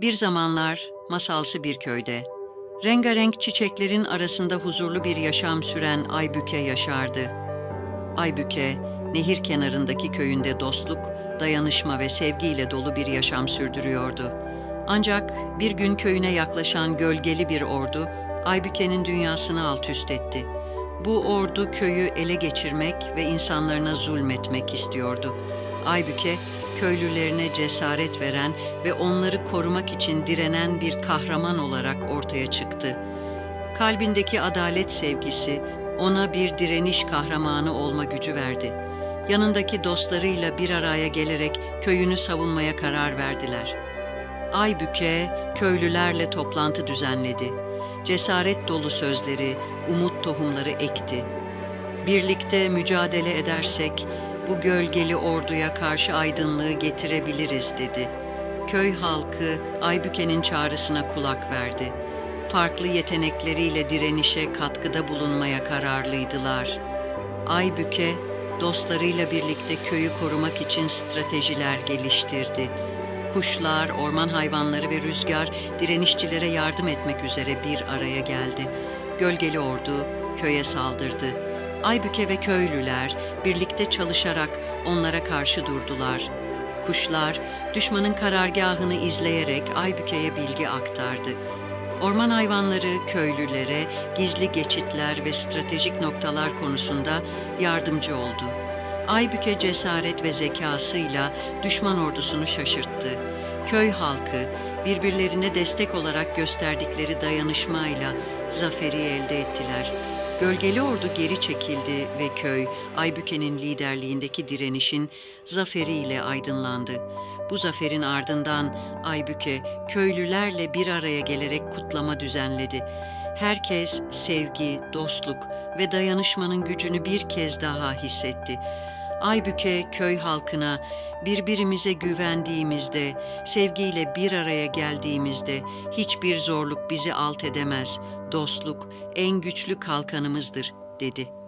Bir zamanlar masalsı bir köyde, rengarenk çiçeklerin arasında huzurlu bir yaşam süren Aybüke yaşardı. Aybüke, nehir kenarındaki köyünde dostluk, dayanışma ve sevgiyle dolu bir yaşam sürdürüyordu. Ancak bir gün köyüne yaklaşan gölgeli bir ordu, Aybüke'nin dünyasını alt üst etti. Bu ordu köyü ele geçirmek ve insanlarına zulmetmek istiyordu. Aybüke, köylülerine cesaret veren ve onları korumak için direnen bir kahraman olarak ortaya çıktı. Kalbindeki adalet sevgisi ona bir direniş kahramanı olma gücü verdi. Yanındaki dostlarıyla bir araya gelerek köyünü savunmaya karar verdiler. Aybüke köylülerle toplantı düzenledi. Cesaret dolu sözleri, umut tohumları ekti. Birlikte mücadele edersek bu gölgeli orduya karşı aydınlığı getirebiliriz dedi. Köy halkı Aybüke'nin çağrısına kulak verdi. Farklı yetenekleriyle direnişe katkıda bulunmaya kararlıydılar. Aybüke dostlarıyla birlikte köyü korumak için stratejiler geliştirdi. Kuşlar, orman hayvanları ve rüzgar direnişçilere yardım etmek üzere bir araya geldi. Gölgeli ordu köye saldırdı. Aybüke ve köylüler birlikte çalışarak onlara karşı durdular. Kuşlar düşmanın karargahını izleyerek Aybüke'ye bilgi aktardı. Orman hayvanları köylülere gizli geçitler ve stratejik noktalar konusunda yardımcı oldu. Aybüke cesaret ve zekasıyla düşman ordusunu şaşırttı. Köy halkı birbirlerine destek olarak gösterdikleri dayanışmayla zaferi elde ettiler. Gölgeli ordu geri çekildi ve köy Aybüke'nin liderliğindeki direnişin zaferiyle aydınlandı. Bu zaferin ardından Aybüke köylülerle bir araya gelerek kutlama düzenledi. Herkes sevgi, dostluk ve dayanışmanın gücünü bir kez daha hissetti. Aybüke köy halkına birbirimize güvendiğimizde, sevgiyle bir araya geldiğimizde hiçbir zorluk bizi alt edemez. Dostluk en güçlü kalkanımızdır, dedi.''